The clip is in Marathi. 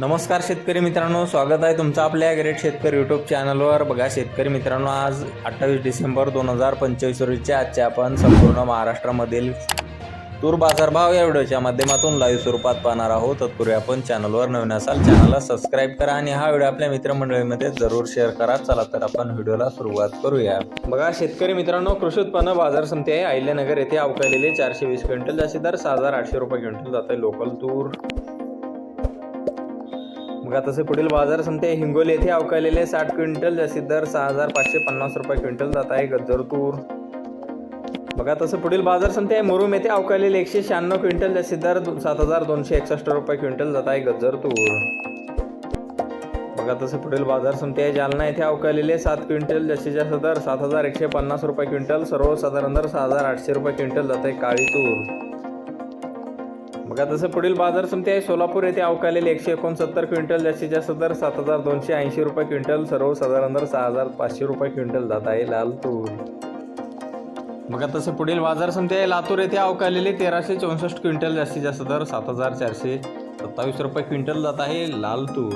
नमस्कार शेतकरी मित्रांनो स्वागत आहे तुमचं आपल्या ग्रेट शेतकरी यूट्यूब चॅनलवर बघा शेतकरी मित्रांनो आज अठ्ठावीस डिसेंबर दोन हजार पंचवीस रोजीच्या आजच्या आपण संपूर्ण महाराष्ट्रामधील तूर बाजारभाव या व्हिडिओच्या माध्यमातून लाईव्ह स्वरूपात पाहणार आहोत. तत्पूर्वी आपण चॅनलवर नवीन असाल चॅनलला सबस्क्राईब करा आणि हा व्हिडिओ आपल्या मित्रमंडळीमध्ये जरूर शेअर करा. चला तर आपण व्हिडिओला सुरुवात करूया. बघा शेतकरी मित्रांनो कृषी उत्पन्न बाजार समिती आहे. अहिल्यानगर येथे अवकालेले चारशे वीस क्विंटल जास्ती दर सहा हजार आठशे रुपये क्विंटल जाते आहे लोकल तूर मग तसे पुढील बाजार समिती हिंगोली येथे अवकाळलेले साठ क्विंटल जास्तीत दर सहा हजार पाचशे पन्नास रुपये क्विंटल जात आहे गज्जर तूर. बघा तसं पुढील बाजार समिती आहे मुरुम येथे अवकालेले एकशे शहाण्णव क्विंटल जास्तीत दर सात हजार दोनशे एकसष्ट रुपये क्विंटल जात आहे गज्जर तूर. बघा तसं पुढील बाजार समिती आहे जालना येथे अवकालेले सात क्विंटल जास्तीत जास्त दर सात हजार एकशे पन्नास रुपये क्विंटल सर्वसाधारण दर सहा हजार आठशे रुपये क्विंटल जात आहे काळी तूर. बघा तसं पुढील बाजार समिती आहे. सोलापूर येथे अवकालेले एकशे एकोणसत्तर क्विंटल जास्तीत जास्त दर सात हजार दोनशे ऐंशी रुपये क्विंटल सर्वसाधारण दर सहा हजार पाचशे रुपये क्विंटल जात आहे लाल तूर. बघा तसं पुढील बाजार समिती आहे. लातूर येथे अवकालेले तेराशे चौसष्ट क्विंटल जास्तीत जास्त दर सात हजार चारशे सत्तावीस रुपये क्विंटल जात आहे लाल तूर.